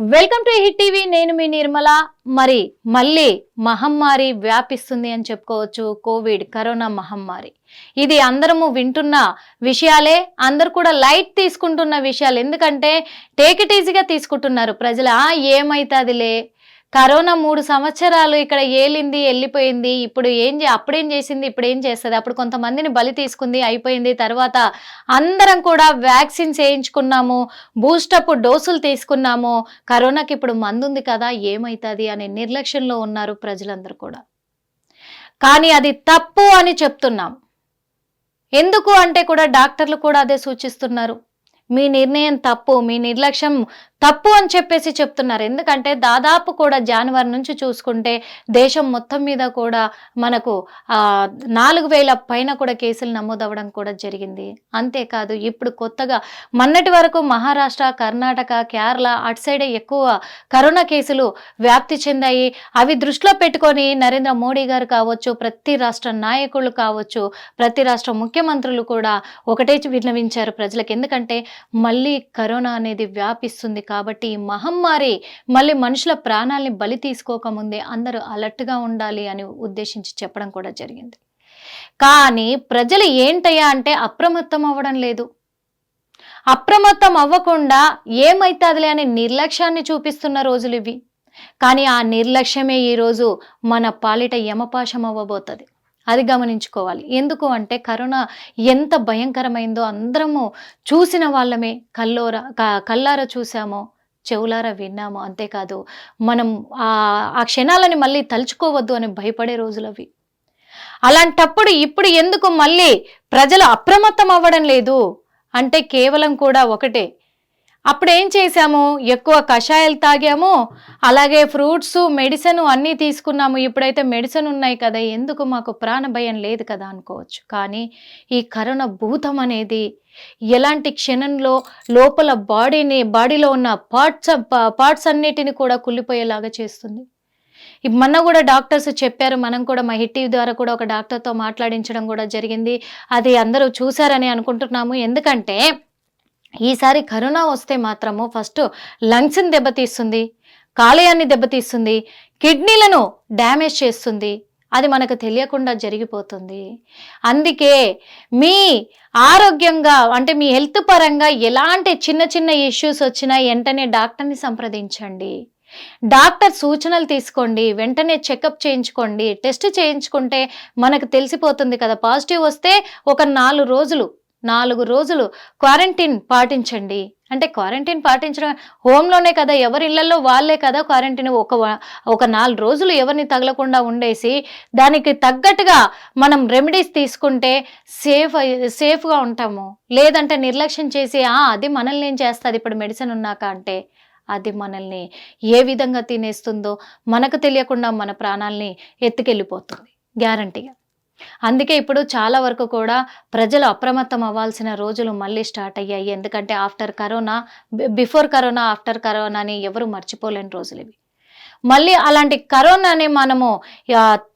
Welcome to hit TV నేను మీ నిర్మల. మరి మళ్ళీ మహమ్మారి వ్యాపిస్తుంది అని చెప్పుకోవచ్చు కోవిడ్ కరోనా మహమ్మారి. ఇది అందరము వింటున్న విషయాలే అందరు కూడా లైట్ తీసుకుంటున్న విషయాలు. ఎందుకంటే టేక్ ఇట్ ఈజీగా తీసుకుంటున్నారు ప్రజల. "ఆ, కరోనా మూడు సంవత్సరాలు ఇక్కడ ఏలింది వెళ్ళిపోయింది. ఇప్పుడు ఏం చే అప్పుడేం చేసింది? ఇప్పుడు ఏం చేస్తుంది? అప్పుడు కొంతమందిని బలి తీసుకుంది అయిపోయింది. తర్వాత అందరం కూడా వ్యాక్సిన్స్ వేయించుకున్నాము బూస్టప్ డోసులు తీసుకున్నాము. కరోనాకి ఇప్పుడు మందు ఉంది కదా ఏమవుతుంది అనే నిర్లక్ష్యంలో ఉన్నారు ప్రజలందరూ కూడా. కానీ అది తప్పు అని చెప్తున్నాం. ఎందుకు అంటే కూడా డాక్టర్లు కూడా అదే సూచిస్తున్నారు. మీ నిర్ణయం తప్పు మీ నిర్లక్ష్యం తప్పు అని చెప్పేసి చెప్తున్నారు. ఎందుకంటే దాదాపు కూడా జనవరి నుంచి చూసుకుంటే దేశం మొత్తం మీద కూడా మనకు నాలుగు వేల పైన కూడా కేసులు నమోదవ్వడం కూడా జరిగింది. అంతేకాదు ఇప్పుడు కొత్తగా మొన్నటి వరకు మహారాష్ట్ర కర్ణాటక కేరళ అటు సైడే ఎక్కువ కరోనా కేసులు వ్యాప్తి చెందాయి. అవి దృష్టిలో పెట్టుకొని నరేంద్ర మోడీ గారు కావచ్చు ప్రతి రాష్ట్ర నాయకులు కావచ్చు ప్రతి రాష్ట్ర ముఖ్యమంత్రులు కూడా ఒకటే విన్నవించారు ప్రజలకు. ఎందుకంటే మళ్ళీ కరోనా అనేది వ్యాపిస్తుంది కాబట్టి ఈ మహమ్మారి మళ్ళీ మనుషుల ప్రాణాల్ని బలి తీసుకోకముందే అందరూ అలర్ట్గా ఉండాలి అని ఉద్దేశించి చెప్పడం కూడా జరిగింది. కానీ ప్రజలు ఏంటయ్యా అంటే అప్రమత్తం అవ్వడం లేదు. అప్రమత్తం అవ్వకుండా ఏమైతాదిలే అనే నిర్లక్ష్యాన్ని చూపిస్తున్న రోజులు ఇవి. కానీ ఆ నిర్లక్ష్యమే ఈరోజు మన పాలిట యమపాశం అవ్వబోతుంది అది గమనించుకోవాలి. ఎందుకు అంటే కరోనా ఎంత భయంకరమైందో అందరము చూసిన వాళ్ళమే. కల్లోర కల్లార చూసామో చెవులారా విన్నాము అంతేకాదు మనం ఆ ఆ క్షణాలని మళ్ళీ తలుచుకోవద్దు అని భయపడే రోజులు అవి అలాంటప్పుడు ఇప్పుడు ఎందుకు మళ్ళీ ప్రజలు అప్రమత్తం అవ్వడం లేదు? అంటే కేవలం కూడా ఒకటే. అప్పుడు ఏం చేశాము? ఎక్కువ కషాయాలు తాగాము. అలాగే ఫ్రూట్స్ మెడిసిన్ అన్నీ తీసుకున్నాము. ఇప్పుడైతే మెడిసిన్ ఉన్నాయి కదా ఎందుకు మాకు ప్రాణ భయం లేదు కదా అనుకోవచ్చు. కానీ ఈ కరోనా భూతం అనేది ఎలాంటి క్షణంలో లోపల బాడీని బాడీలో ఉన్న పార్ట్స్ పార్ట్స్ అన్నిటిని కూడా కుళ్ళిపోయేలాగా చేస్తుంది. మొన్న కూడా డాక్టర్స్ చెప్పారు మనం కూడా మా హిట్ టీవీ ద్వారా కూడా ఒక డాక్టర్తో మాట్లాడించడం కూడా జరిగింది. అది అందరూ చూశారని అనుకుంటున్నాము. ఎందుకంటే ఈసారి కరోనా వస్తే మాత్రము ఫస్ట్ లంగ్స్ని దెబ్బతీస్తుంది కాలేయాన్ని దెబ్బతీస్తుంది కిడ్నీలను డ్యామేజ్ చేస్తుంది. అది మనకు తెలియకుండా జరిగిపోతుంది. అందుకే మీ ఆరోగ్యంగా అంటే మీ హెల్త్ పరంగా ఎలాంటి చిన్న చిన్న ఇష్యూస్ వచ్చినా వెంటనే డాక్టర్ని సంప్రదించండి. డాక్టర్ సూచనలు తీసుకోండి వెంటనే చెకప్ చేయించుకోండి. టెస్ట్ చేయించుకుంటే మనకు తెలిసిపోతుంది కదా పాజిటివ్ వస్తే ఒక నాలుగు రోజులు నాలుగు రోజులు క్వారంటైన్ పాటించండి. అంటే క్వారంటైన్ పాటించడం హోమ్లోనే కదా ఎవరి ఇళ్ళలో వాళ్ళే కదా క్వారంటైన్ ఒక ఒక నాలుగు రోజులు ఎవరిని తగలకుండా ఉండేసి దానికి తగ్గట్టుగా మనం రెమెడీస్ తీసుకుంటే సేఫ్ సేఫ్గా ఉంటాము. లేదంటే నిర్లక్ష్యం చేసి "ఆ, అది మనల్ని ఏం చేస్తుంది? ఇప్పుడు మెడిసిన్ ఉన్నాక అంటే అది మనల్ని ఏ విధంగా తినేస్తుందో మనకు తెలియకుండా మన ప్రాణాల్ని ఎత్తుకెళ్ళిపోతుంది. గ్యారంటీగా. అందుకే ఇప్పుడు చాలా వరకు కూడా ప్రజలు అప్రమత్తం అవ్వాల్సిన రోజులు మళ్ళీ స్టార్ట్ అయ్యాయి. ఎందుకంటే after corona before corona after corona అని ఎవరు మర్చిపోలేని రోజులు ఇవి. మళ్ళీ అలాంటి కరోనాని మనము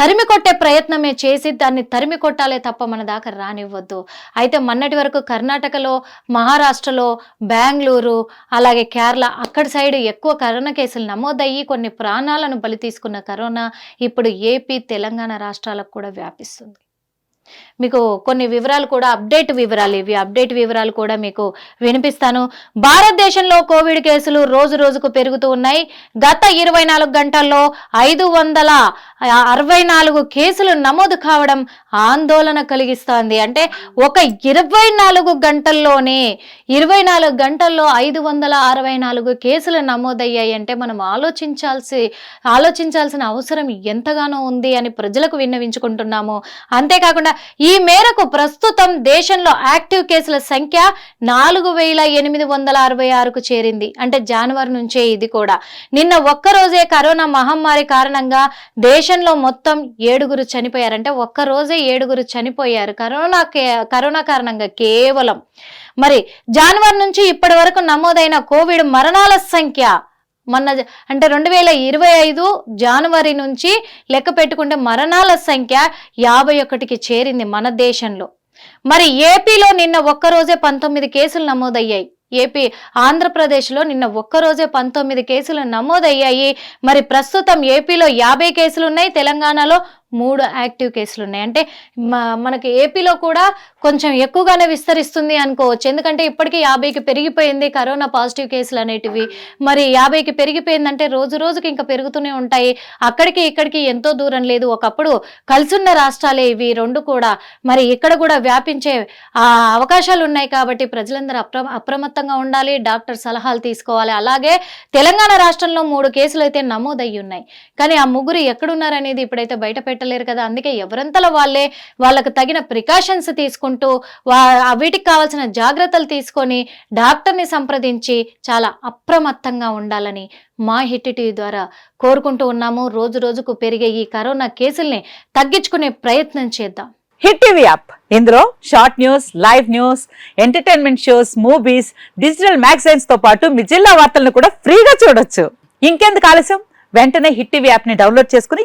తరిమి కొట్టే ప్రయత్నమే చేసి దాన్ని తరిమి కొట్టాలే తప్ప మన దాకా రానివ్వద్దు. అయితే మొన్నటి వరకు కర్ణాటకలో మహారాష్ట్రలో బెంగళూరు అలాగే కేరళ అక్కడి సైడ్ ఎక్కువ కరోనా కేసులు నమోదయ్యి కొన్ని ప్రాణాలను బలి తీసుకున్న కరోనా ఇప్పుడు ఏపీ తెలంగాణ రాష్ట్రాలకు కూడా వ్యాపిస్తుంది. మీకు కొన్ని వివరాలు కూడా అప్డేట్ వివరాలు ఇవి. అప్డేట్ వివరాలు కూడా మీకు వినిపిస్తాను. భారతదేశంలో కోవిడ్ కేసులు రోజు రోజుకు పెరుగుతూ ఉన్నాయి. గత ఇరవై నాలుగు గంటల్లో ఐదు వందల అరవై నాలుగు కేసులు నమోదు కావడం ఆందోళన కలిగిస్తోంది. అంటే ఒక ఇరవై నాలుగు గంటల్లోనే ఇరవై నాలుగు గంటల్లో ఐదు వందల అరవై నాలుగు కేసులు నమోదయ్యాయి. అంటే మనం ఆలోచించాల్సి ఆలోచించాల్సిన అవసరం ఎంతగానో ఉంది అని ప్రజలకు విన్నవించుకుంటున్నాము. అంతేకాకుండా ఈ మేరకు ప్రస్తుతం దేశంలో యాక్టివ్ కేసుల సంఖ్య నాలుగు వేల ఎనిమిది వందల అరవై ఆరుకు చేరింది. అంటే జనవరి నుంచే ఇది కూడా. నిన్న ఒక్కరోజే కరోనా మహమ్మారి కారణంగా దేశంలో మొత్తం ఏడుగురు చనిపోయారంటే ఒక్కరోజే ఏడుగురు చనిపోయారు. కరోనా కే- కరోనా కారణంగా కేవలం. మరి జనవరి నుంచి ఇప్పటి వరకు నమోదైన కోవిడ్ మరణాల సంఖ్య మొన్న అంటే రెండు వేల ఇరవై ఐదు జనవరి నుంచి లెక్క పెట్టుకుంటే మరణాల సంఖ్య యాభై ఒకటికి చేరింది మన దేశంలో. మరి ఏపీలో నిన్న ఒక్కరోజే పంతొమ్మిది కేసులు నమోదయ్యాయి. ఏపీ ఆంధ్రప్రదేశ్లో నిన్న ఒక్కరోజే పంతొమ్మిది కేసులు నమోదయ్యాయి. మరి ప్రస్తుతం ఏపీలో యాభై కేసులు ఉన్నాయి తెలంగాణలో మూడు యాక్టివ్ కేసులు ఉన్నాయి అంటే మనకి ఏపీలో కూడా కొంచెం ఎక్కువగానే విస్తరిస్తుంది అనుకోవచ్చు. ఎందుకంటే ఇప్పటికీ యాభైకి పెరిగిపోయింది కరోనా పాజిటివ్ కేసులు అనేటివి. మరి యాభైకి పెరిగిపోయిందంటే రోజు రోజుకి ఇంకా పెరుగుతూనే ఉంటాయి. అక్కడికి ఇక్కడికి ఎంతో దూరం లేదు. ఒకప్పుడు కలిసున్న రాష్ట్రాలే ఇవి రెండు కూడా. మరి ఇక్కడ కూడా వ్యాపించే అవకాశాలు ఉన్నాయి కాబట్టి ప్రజలందరూ అప్ర అప్రమత్తంగా ఉండాలి. డాక్టర్ సలహాలు తీసుకోవాలి. అలాగే తెలంగాణ రాష్ట్రంలో మూడు కేసులు అయితే నమోదయ్యి ఉన్నాయి కానీ ఆ ముగ్గురు ఎక్కడున్నారనేది ఇప్పుడైతే బయట పెట్టలేరు కదా. అందుకే ఎవరంతలో వాళ్ళే వాళ్ళకు తగిన ప్రికాషన్స్ తీసుకుంటూ వా వీటికి కావాల్సిన జాగ్రత్తలు తీసుకొని డాక్టర్ని సంప్రదించి చాలా అప్రమత్తంగా ఉండాలని మా హిట్ టీవీ ద్వారా కోరుకుంటూ ఉన్నాము. రోజు రోజుకు పెరిగే ఈ కరోనా కేసుల్ని తగ్గించుకునే ప్రయత్నం చేద్దాం. Hit TV app. ఇందులో short news live news entertainment shows movies digital మ్యాగజైన్స్తో పాటు మీ జిల్లా వార్తలను కూడా ఫ్రీగా చూడొచ్చు. ఇంకెందుకు ఆలస్యం? వెంటనే హిట్ టీవీ యాప్ని డౌన్లోడ్ చేసుకుని